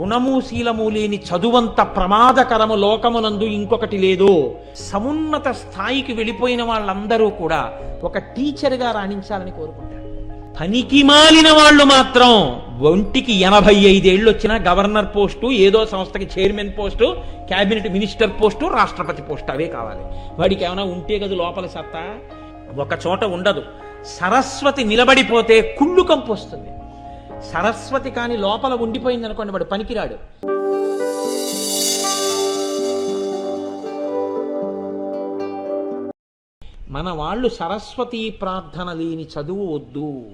గుణము శీలము లేని చదువంత ప్రమాదకరము లోకమునందు ఇంకొకటి లేదు. సమున్నత స్థాయికి వెళ్ళిపోయిన వాళ్ళందరూ కూడా ఒక టీచర్గా రాణించాలని కోరుకుంటారు. పనికి మాలిన వాళ్ళు మాత్రం ఒంటికి ఎనభై ఐదేళ్ళు వచ్చిన గవర్నర్ పోస్టు ఏదో సంస్థకి chairman post cabinet minister post రాష్ట్రపతి పోస్టు అవే కావాలి. వాడికి ఏమైనా ఉంటే కదా లోపల సత్తా? ఒక చోట ఉండదు. సరస్వతి నిలబడిపోతే కుళ్ళు కంపు వస్తుంది. సరస్వతి కాని లోపల ఉండిపోయింది అనుకోండి వాడు పనికిరాడు. మన వాళ్ళు సరస్వతి ప్రార్థన లేని చదువు వద్దు.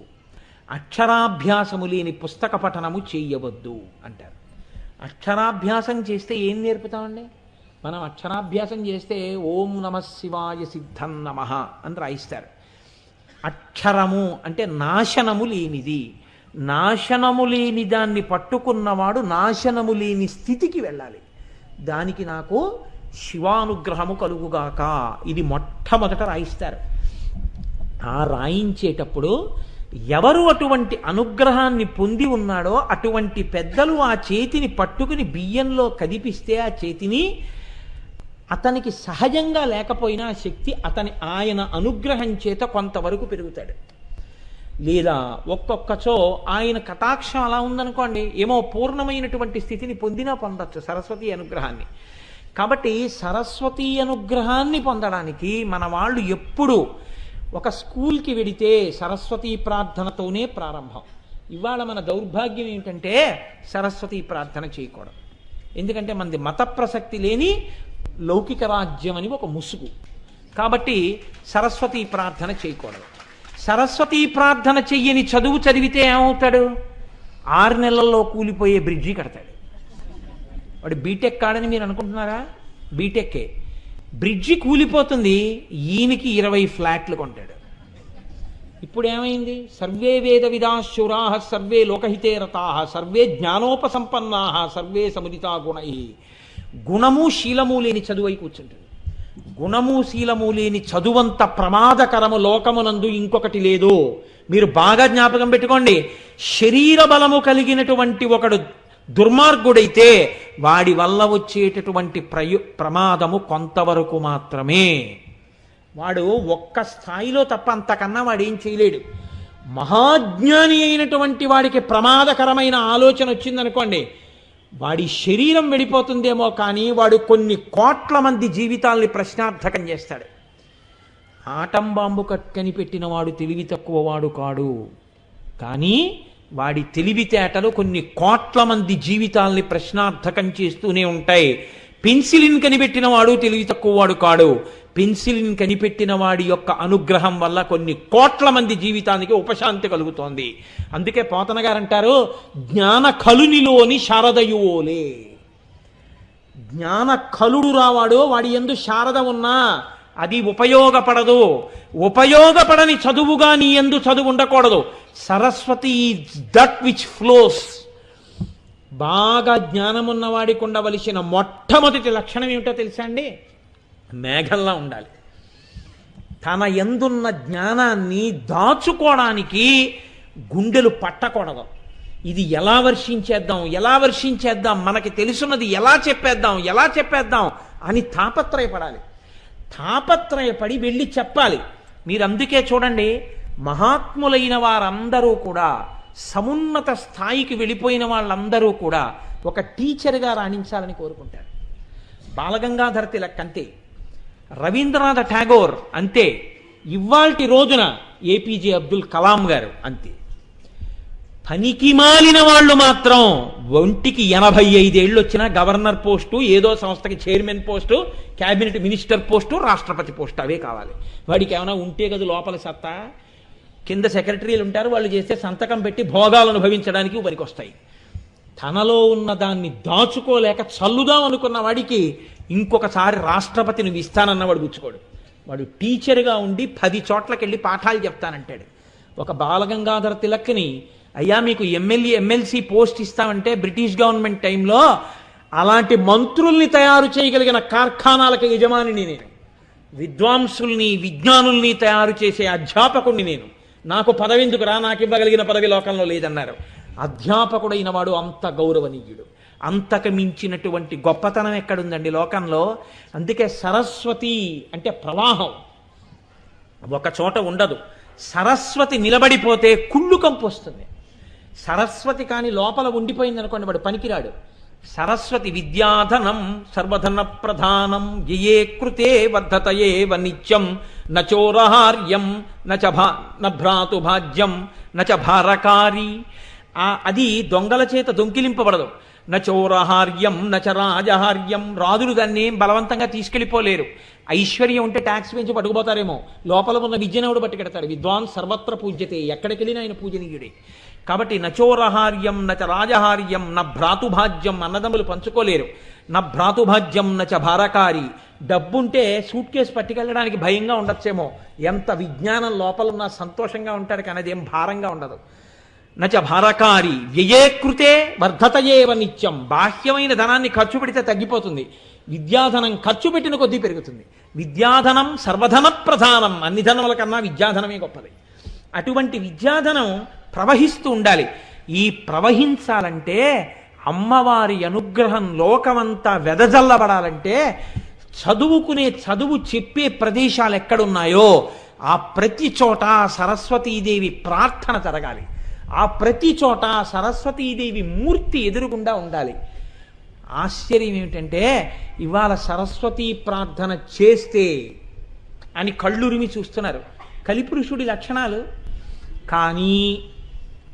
అక్షరాభ్యాసము లేని పుస్తక పఠనము చేయవద్దు అంటారు. అక్షరాభ్యాసం చేస్తే ఏం నేర్పుతామండి? మనం అక్షరాభ్యాసం చేస్తే ఓం నమ శివాయ సిద్ధం నమ అని రాయిస్తారు. అక్షరము అంటే నాశనము లేనిది. నాశనము లేని దాన్ని పట్టుకున్నవాడు నాశనము లేని స్థితికి వెళ్ళాలి. దానికి నాకు శివానుగ్రహము కలుగుగాక. ఇది మొట్టమొదట రాయిస్తారు. ఆ రాయించేటప్పుడు ఎవరు అటువంటి అనుగ్రహాన్ని పొంది ఉన్నాడో అటువంటి పెద్దలు ఆ చేతిని పట్టుకుని బియ్యంలో కదిపిస్తే ఆ చేతిని అతనికి సహజంగా లేకపోయినా శక్తి అతని ఆయన అనుగ్రహం చేత కొంతవరకు పెరుగుతాడు. లేదా ఒక్కొక్కచో ఆయన కటాక్షం అలా ఉందనుకోండి ఏమో పూర్ణమైనటువంటి స్థితిని పొందినా పొందొచ్చు సరస్వతి అనుగ్రహాన్ని. కాబట్టి సరస్వతి అనుగ్రహాన్ని పొందడానికి మన వాళ్ళు ఎప్పుడు ఒక స్కూల్కి వెడితే సరస్వతి ప్రార్థనతోనే ప్రారంభం. ఇవాళ మన దౌర్భాగ్యం ఏమిటంటే సరస్వతి ప్రార్థన చేయకూడదు. ఎందుకంటే మనది మత ప్రసక్తి లేని లౌకిక రాజ్యం అని ఒక ముసుగు. కాబట్టి సరస్వతి ప్రార్థన చేయకూడదు. సరస్వతి ప్రార్థన చెయ్యని చదువు చదివితే ఏమవుతాడు? ఆరు నెలల్లో కూలిపోయే బ్రిడ్జి కడతాడు. వాడు బీటెక్ కాడని మీరు అనుకుంటున్నారా? బీటెక్కే. బ్రిడ్జి కూలిపోతుంది ఈయనకి ఇరవై ఫ్లాట్లు కొంటాడు. ఇప్పుడు ఏమైంది సర్వే వేద విదాశురా సర్వే లోకహితే రతా సర్వే జ్ఞానోపసంపన్నా సర్వే సముదితా గుణై. గుణము శీలము లేని చదువై కూర్చుంటుంది. గుణము శీలము లేని చదువంత ప్రమాదకరము లోకమునందు ఇంకొకటి లేదు. మీరు బాగా జ్ఞాపకం పెట్టుకోండి. శరీర బలము కలిగినటువంటి ఒకడు దుర్మార్గుడైతే వాడి వల్ల వచ్చేటటువంటి ప్రయు ప్రమాదము కొంతవరకు మాత్రమే. వాడు ఒక్క స్థాయిలో తప్ప అంతకన్నా వాడు ఏం చేయలేడు. మహాజ్ఞాని అయినటువంటి వాడికి ప్రమాదకరమైన ఆలోచన వచ్చిందనుకోండి వాడి శరీరం వెళ్ళిపోతుందేమో కానీ వాడు కొన్ని కోట్ల మంది జీవితాల్ని ప్రశ్నార్థకం చేస్తాడు. ఆటం బాంబు కట్కని పెట్టిన వాడు తెలివి తక్కువ వాడు కాడు. కానీ వాడి తెలివితేటలు కొన్ని కోట్ల మంది జీవితాల్ని ప్రశ్నార్థకం చేస్తూనే ఉంటాయి. పెన్సిలిన్ కనిపెట్టిన వాడు తెలివి తక్కువ వాడు కాడు. పెన్సిలిన్ కనిపెట్టిన వాడి యొక్క అనుగ్రహం వల్ల కొన్ని కోట్ల మంది జీవితానికి ఉపశాంతి కలుగుతోంది. అందుకే పోతన గారు అంటారు జ్ఞాన కలునిలోని శారదయువోలే. జ్ఞాన కలుడు రావాడు వాడి ఎందు శారద ఉన్నా అది ఉపయోగపడదు. ఉపయోగపడని చదువుగా నీ ఎందు చదువు ఉండకూడదు. సరస్వతి దట్ విచ్ ఫ్లోస్ బాగా జ్ఞానమున్నవాడికి ఉండవలసిన మొట్టమొదటి లక్షణం ఏమిటో తెలుసా అండి? మేఘంలా ఉండాలి. తన ఎందున్న జ్ఞానాన్ని దాచుకోవడానికి గుండెలు పట్టకూడదు. ఇది ఎలా వర్షించేద్దాం ఎలా వర్షించేద్దాం మనకి తెలుసున్నది ఎలా చెప్పేద్దాం ఎలా చెప్పేద్దాం అని తాపత్రయపడాలి. తాపత్రయపడి వెళ్ళి చెప్పాలి. మీరు అందుకే చూడండి మహాత్ములైన వారందరూ కూడా సమున్నత స్థాయికి వెళ్ళిపోయిన వాళ్ళందరూ కూడా ఒక టీచర్గా రాణించాలని కోరుకుంటారు. బాలగంగాధర తిలక్ అంతే. రవీంద్రనాథ్ ఠాగోర్ అంతే. ఇవాల్టి రోజున ఏపీజే అబ్దుల్ కలాం గారు అంతే. పనికి మాలిన వాళ్ళు మాత్రం ఒంటికి ఎనభై ఐదేళ్ళు వచ్చిన గవర్నర్ పోస్టు ఏదో సంస్థకి chairman post cabinet minister post రాష్ట్రపతి పోస్టు అవే కావాలి. వాడికి ఏమైనా ఉంటే కదా లోపల సత్తా? కింద సెక్రటరీలు ఉంటారు వాళ్ళు చేస్తే సంతకం పెట్టి భోగాలు అనుభవించడానికి పనికొస్తాయి తనలో ఉన్న దాన్ని దాచుకోలేక చల్లుదాం అనుకున్న వాడికి ఇంకొకసారి రాష్ట్రపతి నువ్వు ఇస్తానన్నవాడు గుచ్చుకోడు. వాడు టీచర్గా ఉండి పది చోట్లకి వెళ్ళి పాఠాలు చెప్తానంటాడు. ఒక బాలగంగాధర తిలక్ని అయ్యా మీకు ఎమ్మెల్యే ఎమ్మెల్సీ పోస్ట్ ఇస్తామంటే బ్రిటిష్ గవర్నమెంట్ టైంలో అలాంటి మంత్రుల్ని తయారు చేయగలిగిన కార్ఖానాలకు యజమానిని నేను. విద్వాంసుల్ని విజ్ఞానుల్ని తయారు చేసే అధ్యాపకుణ్ణి నేను. నాకు పదవి ఎందుకురా నాకు ఇవ్వగలిగిన పదవి లోకంలో లేదన్నారు. అధ్యాపకుడైన వాడు అంత గౌరవనీయుడు. అంతకు మించినటువంటి గొప్పతనం ఎక్కడుందండి లోకంలో? అందుకే సరస్వతి అంటే ప్రవాహం. ఒక చోట ఉండదు. సరస్వతి నిలబడిపోతే కుళ్ళు కంపు వస్తుంది. సరస్వతి కానీ లోపల ఉండిపోయింది అనుకోండి వాడు పనికిరాడు. సరస్వతి విద్యాధనం సర్వధన ప్రధానం యే కృతే వర్ధతయే నిత్యం నచోరహార్యం నచ భా నభ్రాతు భాజ్యం నచ భారకారి. అది దొంగల చేత దొంకిలింపబడదు నచోరహార్యం నచ రాజహార్యం రాజులు దాన్ని బలవంతంగా తీసుకెళ్ళిపోలేరు. ఐశ్వర్యం ఉంటే ట్యాక్స్ పెంచి పట్టుకుపోతారేమో. లోపల ఉన్న విద్యనవుడు పట్టుకెడతాడు? విద్వాన్ సర్వత్ర పూజ్యతే. ఎక్కడికి వెళ్ళినా ఆయన పూజనీయుడే. కాబట్టి నచోరహార్యం నచ రాజహార్యం న భ్రాతుభాజ్యం అన్నదమ్ములు పంచుకోలేరు. న భ్రాతుభాజ్యం నచ భారకారి. డబ్బుంటే సూట్ కేసు పట్టుకెళ్ళడానికి భయంగా ఉండొచ్చేమో. ఎంత విజ్ఞానం లోపల ఉన్నా సంతోషంగా ఉంటాడు కానీ అదేం భారంగా ఉండదు. నచ భారకారి. వ్యయే కృతే వర్ధతయేవ నిత్యం. బాహ్యమైన ధనాన్ని ఖర్చు పెడితే తగ్గిపోతుంది. విద్యాధనం ఖర్చు పెట్టిన కొద్దీ పెరుగుతుంది. విద్యాధనం సర్వధన ప్రధానం అన్ని ధనముల కన్నా విద్యాధనమే గొప్పది. అటువంటి విద్యాధనం ప్రవహిస్తూ ఉండాలి. ఈ ప్రవహించాలంటే అమ్మవారి అనుగ్రహం లోకమంతా వెదజల్లబడాలంటే చదువుకునే చదువు చెప్పే ప్రదేశాలు ఎక్కడున్నాయో ఆ ప్రతి చోట సరస్వతీదేవి ప్రార్థన జరగాలి. ఆ ప్రతి చోట సరస్వతీదేవి మూర్తి ఎదురుగుండా ఉండాలి. ఆశ్చర్యం ఏమిటంటే ఇవాళ సరస్వతీ ప్రార్థన చేస్తే అని కళ్ళురిమి చూస్తున్నారు. కలిపురుషుడి లక్షణాలు కానీ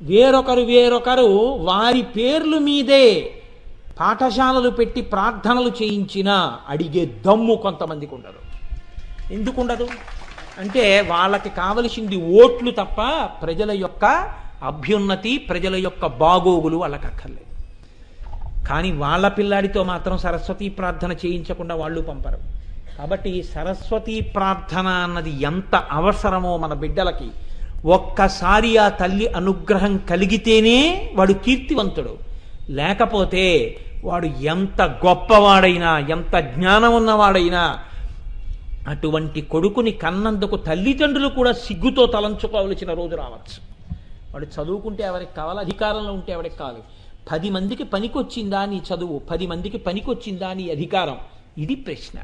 వేరొకరు వేరొకరు వారి పేర్లు మీదే పాఠశాలలు పెట్టి ప్రార్థనలు చేయించినా అడిగే దమ్ము కొంతమందికి ఉండదు. ఎందుకు ఉండదు? అంటే వాళ్ళకి కావలసింది ఓట్లు తప్ప ప్రజల యొక్క అభ్యున్నతి ప్రజల యొక్క బాగోగులు వాళ్ళకి అక్కర్లేదు కానీ వాళ్ళ పిల్లాడితో మాత్రం సరస్వతీ ప్రార్థన చేయించకుండా వాళ్ళు పంపరు. కాబట్టి సరస్వతీ ప్రార్థన అన్నది ఎంత అవసరమో మన బిడ్డలకి ఒక్కసారి ఆ తల్లి అనుగ్రహం కలిగితేనే వాడు కీర్తివంతుడు. లేకపోతే వాడు ఎంత గొప్పవాడైనా ఎంత జ్ఞానం ఉన్నవాడైనా అటువంటి కొడుకుని కన్నందుకు తల్లిదండ్రులు కూడా సిగ్గుతో తలంచుకోవలసిన రోజు రావచ్చు. వాడు చదువుకుంటే ఎవరికి కావాలి అధికారంలో ఉంటే ఎవరికి కావాలి. పది మందికి పనికొచ్చిందా నీ చదువు? పది మందికి పనికొచ్చిందా నీ అధికారం? ఇది ప్రశ్న.